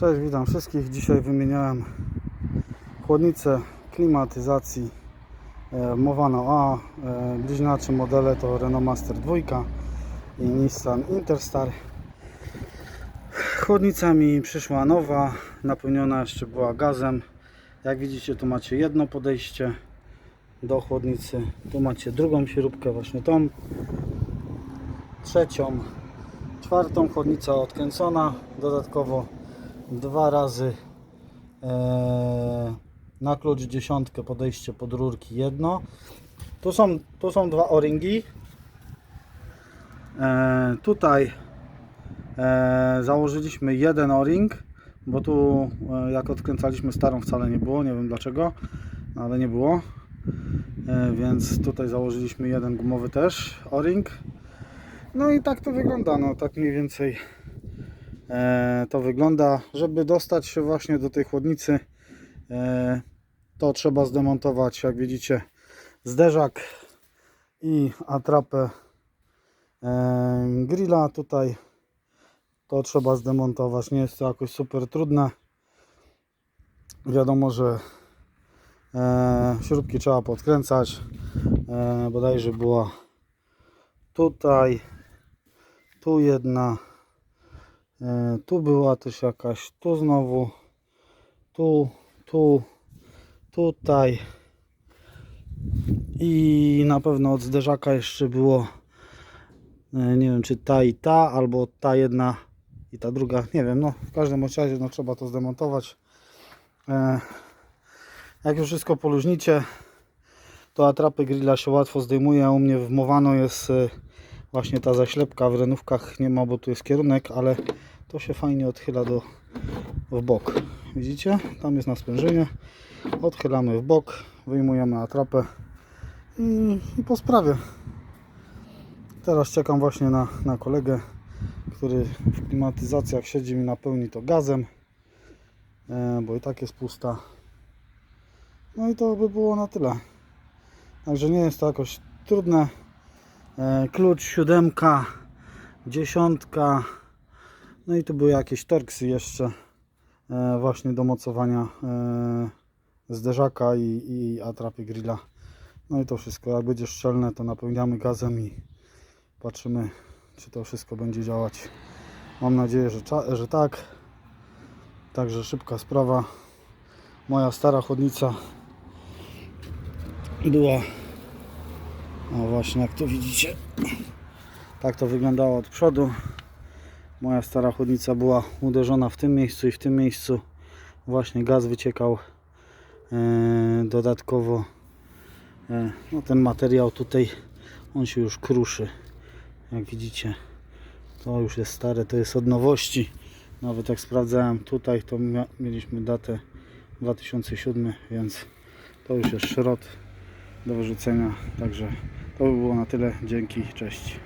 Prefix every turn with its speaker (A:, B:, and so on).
A: Cześć, witam wszystkich. Dzisiaj wymieniałem chłodnicę klimatyzacji e, Movano A. E, bliźniacze modele to Renault Master 2 i Nissan Interstar. Chłodnica mi przyszła nowa, napełniona jeszcze była gazem. Jak widzicie, tu macie jedno podejście do chłodnicy. Tu macie drugą śrubkę, właśnie tą, trzecią, czwartą chłodnica odkręcona. Dodatkowo dwa razy e, na klucz dziesiątkę podejście pod rurki jedno. Tu są, tu są dwa o-ringi. E, tutaj e, założyliśmy jeden o-ring, bo tu e, jak odkręcaliśmy starą wcale nie było, nie wiem dlaczego, ale nie było. E, więc tutaj założyliśmy jeden gumowy też o-ring. No i tak to wygląda, no tak mniej więcej e, to wygląda. Żeby dostać się właśnie do tej chłodnicy, e, to trzeba zdemontować, jak widzicie, zderzak i atrapę e, grilla tutaj. To trzeba zdemontować, nie jest to jakoś super trudne. Wiadomo, że e, śrubki trzeba podkręcać. E, bodajże była tutaj, tu jedna, e, tu była też jakaś, tu znowu, tu, tu, tutaj. I na pewno od zderzaka jeszcze było e, nie wiem czy ta i ta, albo ta jedna i ta druga, nie wiem, no w każdym razie no, trzeba to zdemontować. E, jak już wszystko poluźnicie, to atrapy grilla się łatwo zdejmuje. U mnie wmowano jest właśnie ta zaślepka w renówkach nie ma, bo tu jest kierunek, ale to się fajnie odchyla do, w bok. Widzicie? Tam jest na sprężynie. Odchylamy w bok, wyjmujemy atrapę i, i po sprawie. Teraz czekam właśnie na, na kolegę, który w klimatyzacjach siedzi mi napełni to gazem, e, bo i tak jest pusta. No i to by było na tyle. Także nie jest to jakoś trudne. E, klucz siódemka, dziesiątka. No i tu były jakieś torksy jeszcze e, właśnie do mocowania e, zderzaka i, i atrapy grilla. No i to wszystko. Jak będzie szczelne, to napełniamy gazem i patrzymy, czy to wszystko będzie działać. Mam nadzieję, że, że tak. Także szybka sprawa. Moja stara chłodnica była o właśnie jak tu widzicie. Tak to wyglądało od przodu. Moja stara chłodnica była uderzona w tym miejscu i w tym miejscu. Właśnie gaz wyciekał e, dodatkowo e, no ten materiał tutaj on się już kruszy. Jak widzicie to już jest stare to jest od nowości. Nawet jak sprawdzałem tutaj to mieliśmy datę 2007 więc to już jest szrot do wyrzucenia. Także to by było na tyle. Dzięki, cześć.